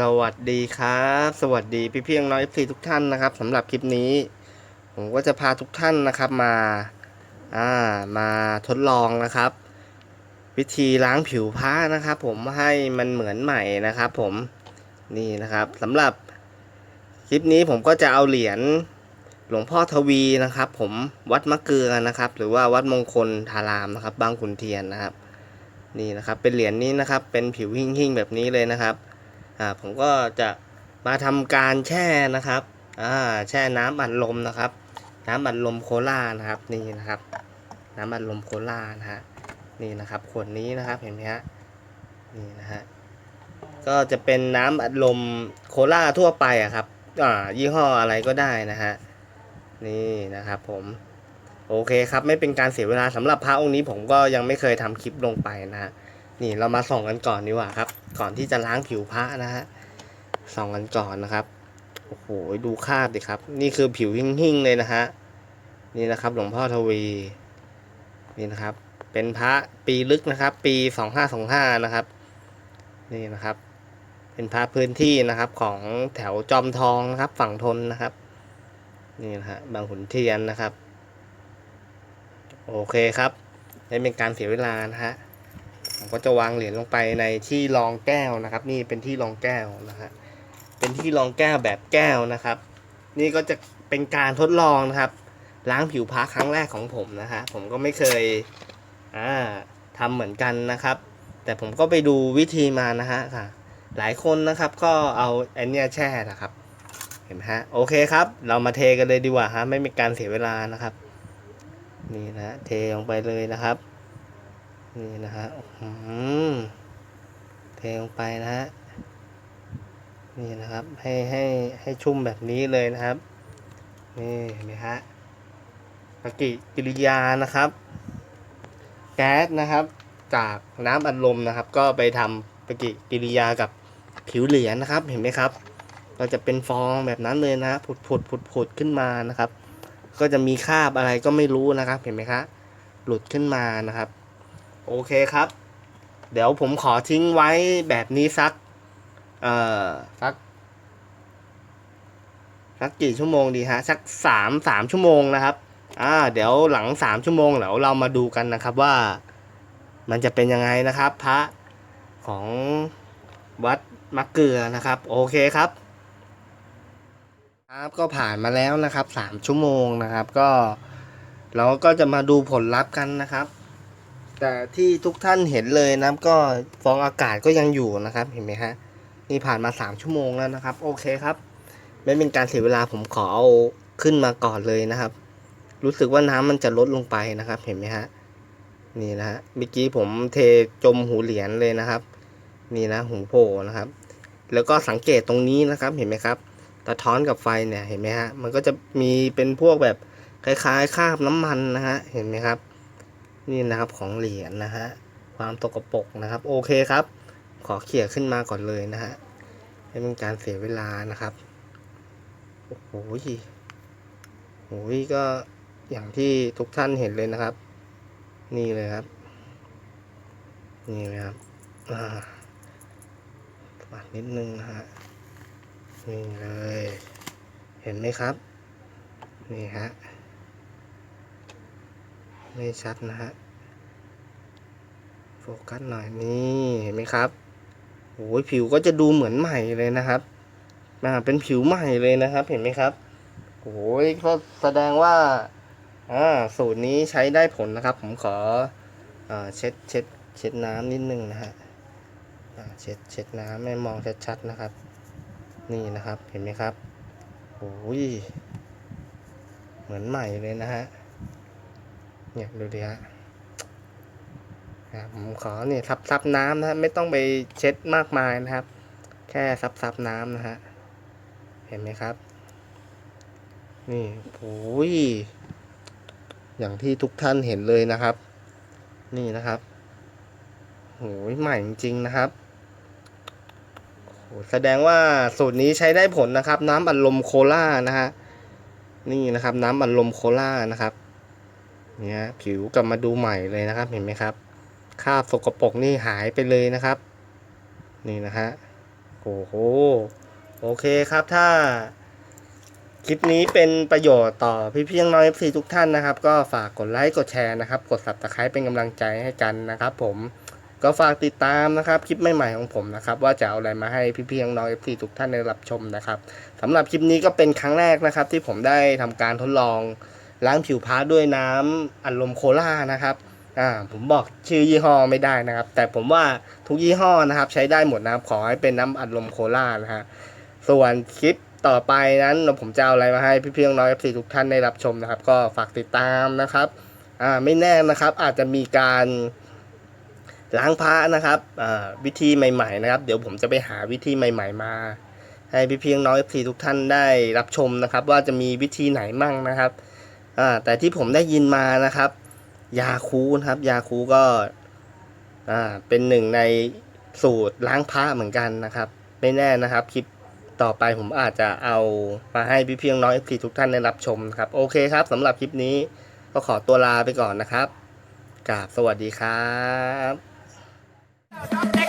สวัสดีครับ สวัสดีพี่เพียงน้อยพีทุกท่านนะครับสำหรับคลิปนี้ ผมก็จะพาทุกท่านนะครับมาอ่ามาทดลองนะครับ วิธีล้างผิวพระนะครับ ผมให้มันเหมือนใหม่นะครับ ผมนี่นะครับสำหรับคลิปนี้ผมก็จะเอาเหรียญหลวงพ่อทวีนะครับ ผมวัดมะเกลือนะครับ หรือว่าวัดมงคลทารามนะครับ บางขุนเทียนนะครับ นี่นะครับ เป็นเหรียญนี้นะครับ เป็นผิวหิ่งๆแบบนี้เลยนะครับ ผมก็จะมาทำการแช่นะครับอ่าแช่น้ำอัดลมนะครับ น้ำอัดลมโคลานะครับนี่นะครับ น้ำอัดลมโคลานะฮะนี่นะครับขวดนี้นะครับเห็นไหมฮะนี่นะฮะก็จะเป็นน้ำอัดลมโคลาทั่วไปอะครับอ่ายี่ห้ออะไรก็ได้นะฮะนี่นะครับผมโอเคครับไม่เป็นการเสียเวลาสำหรับพระองค์นี้ผมก็ยังไม่เคยทำคลิปลงไปนะฮะนี่เรามาส่องกันก่อนดีกว่าครับ ก่อนที่จะล้างผิวพระนะฮะส่องกันก่อนนะครับโอ้โหดูคาบดิครับ นี่คือผิวหิ่งๆเลยนะฮะนี่นะครับ หลวงพ่อทวีนี่นะครับ เป็นพระปีลึกนะครับ ปีสองห้าสองห้านะครับ นี่นะครับ เป็นพระพื้นที่นะครับของแถวจอมทองนะครับ ฝั่งทนนะครับ นี่นะฮะบางขุนเทียนนะครับ โอเคครับไม่เป็นการเสียเวลานะฮะ ผมก็จะวางเหรียญลงไปในที่รองแก้วนะครับ นี่เป็นที่รองแก้วนะฮะเป็นที่รองแก้วแบบแก้วนะครับ นี่ก็จะเป็นการทดลองนะครับ ล้างผิวพระครั้งแรกของผมนะฮะผมก็ไม่เคยอ่าทำเหมือนกันนะครับ แต่ผมก็ไปดูวิธีมานะฮะค่ะ หลายคนนะครับก็เอาไอนเนี้ยแช่นะครับ เห็นไหมฮะโอเคครับ เรามาเทกันเลยดีกว่าฮะไม่มีการเสียเวลานะครับ นี่นะเทลงไปเลยนะครับ นี่นะฮะเทลงไปนะฮะ นี่นะครับให้ให้ให้ชุ่มแบบนี้เลยนะครับ นี่เห็นไหมฮะปฏิกิริยานะครับ แก๊สนะครับ จากน้ำอัดลมนะครับ ก็ไปทำปฏิกิริยากับผิวเหรียญนะครับ เห็นไหมครับ ก็จะเป็นฟองแบบนั้นเลยนะผุดผุดผุดผุดขึ้นมานะครับ ก็จะมีคราบอะไรก็ไม่รู้นะครับ เห็นไหมครับหลุดขึ้นมานะครับ โอเคครับ เดี๋ยวผมขอทิ้งไว้แบบนี้สัก เอ่อ สัก สักกี่ชั่วโมงดีฮะ สักสามสามชั่วโมงนะครับ อ่า เดี๋ยวหลังสามชั่วโมงเดี๋ยวเรามาดูกันนะครับว่า มันจะเป็นยังไงนะครับ พระของวัดมะเกลือนะครับ โอเคครับ ครับก็ผ่านมาแล้วนะครับสามชั่วโมงนะครับ ก็ เราก็จะมาดูผลลัพธ์กันนะครับ แต่ที่ทุกท่านเห็นเลยนะครับ ก็ฟองอากาศก็ยังอยู่นะครับ เห็นไหมฮะนี่ผ่านมาสามชั่วโมงแล้วนะครับ โอเคครับ ไม่เป็นการเสียเวลาผมขอเอาขึ้นมาก่อนเลยนะครับ รู้สึกว่าน้ำมันจะลดลงไปนะครับ เห็นไหมฮะนี่นะฮะเมื่อกี้ผมเทจมหูเหรียญเลยนะครับ นี่นะหูโผล่นะครับ แล้วก็สังเกตตรงนี้นะครับ เห็นไหมครับตะท้อนกับไฟเนี่ยเห็นไหมฮะมันก็จะมีเป็นพวกแบบคล้ายๆคราบน้ำมันนะฮะเห็นไหมครับ นี่นะครับของเหรียญนะฮะความตกปรกนะครับ โอเคครับ ขอเขี่ยขึ้นมาก่อนเลยนะฮะไม่เป็นการเสียเวลานะครับโอ้โหโอ้ยก็อย่างที่ทุกท่านเห็นเลยนะครับ นี่เลยครับ นี่เลยครับอ่าปัดนิดนึงนะฮะนี่เลย เห็นไหมครับ นี่ฮะ ไม่ชัดนะฮะ โฟกัสหน่อยนี่เห็นไหมครับโอ้ยผิวก็จะดูเหมือนใหม่เลยนะครับอ่าเป็นผิวใหม่เลยนะครับเห็นไหมครับโอ้ยก็แสดงว่าอ่าสูตรนี้ใช้ได้ผลนะครับ ผมขออ่าเช็ดเช็ดเช็ดน้ำนิดนึงนะฮะอ่าเช็ดเช็ดน้ำให้มองชัดๆนะครับ นี่นะครับเห็นไหมครับโอ้ยเหมือนใหม่เลยนะฮะ เนี่ยดูดิฮะครับผมขอเนี่ยซับซับน้ำนะฮะไม่ต้องไปเช็ดมากมายนะครับ แค่ซับซับน้ำนะฮะเห็นไหมครับ นี่โอ้ยอย่างที่ทุกท่านเห็นเลยนะครับ นี่นะครับโหยใหม่จริงๆนะครับโหแสดงว่าสูตรนี้ใช้ได้ผลนะครับ น้ำอัดลมโคล่านะฮะนี่นะครับ น้ำอัดลมโคล่านะครับ เนี่ยผิวกลับมาดูใหม่เลยนะครับเห็นไหมครับคราบสกปรกนี่หายไปเลยนะครับ นี่นะฮะโอ้โหโอเคครับถ้าคลิปนี้เป็นประโยชน์ต่อพี่พี่น้อง FC ทุกท่านนะครับ ก็ฝากกดไลค์กดแชร์นะครับ กด subscribe เป็นกำลังใจให้กันนะครับผมก็ฝากติดตามนะครับ คลิปใหม่ๆของผมนะครับ ว่าจะเอาอะไรมาให้พี่พี่น้อง FC ทุกท่านได้รับชมนะครับสำหรับคลิปนี้ก็เป็นครั้งแรกนะครับ ที่ผมได้ทำการทดลอง ล้างผิวพาร์ทด้วยน้ำอัดลมโคลานะครับอ่าผมบอกชื่อยี่ห้อไม่ได้นะครับ แต่ผมว่าทุกยี่ห้อนะครับ ใช้ได้หมดนะครับ ขอให้เป็นน้ำอัดลมโคลานะฮะส่วนคลิปต่อไปนั้นผมจะเอาอะไรมาให้พี่เพียงน้อยเอฟซีทุกท่านได้รับชมนะครับ ก็ฝากติดตามนะครับอ่าไม่แน่นะครับ อาจจะมีการล้างพระนะครับอ่าวิธีใหม่ ๆ นะครับ เดี๋ยวผมจะไปหาวิธีใหม่ ๆ มา ให้พี่เพียงน้อยเอฟซีทุกท่านได้รับชมนะครับ ว่าจะมีวิธีไหนมั่งนะครับ อ่าแต่ที่ผมได้ยินมานะครับ ยาคูนะครับ ยาคูก็อ่าเป็นหนึ่งในสูตรล้างพระเหมือนกันนะครับ ไม่แน่นะครับคลิปต่อไปผมอาจจะเอามาให้พี่เพียงน้อยพี่ทุกท่านได้รับชมครับ โอเคครับสำหรับคลิปนี้ก็ขอตัวลาไปก่อนนะครับกราบสวัสดีครับ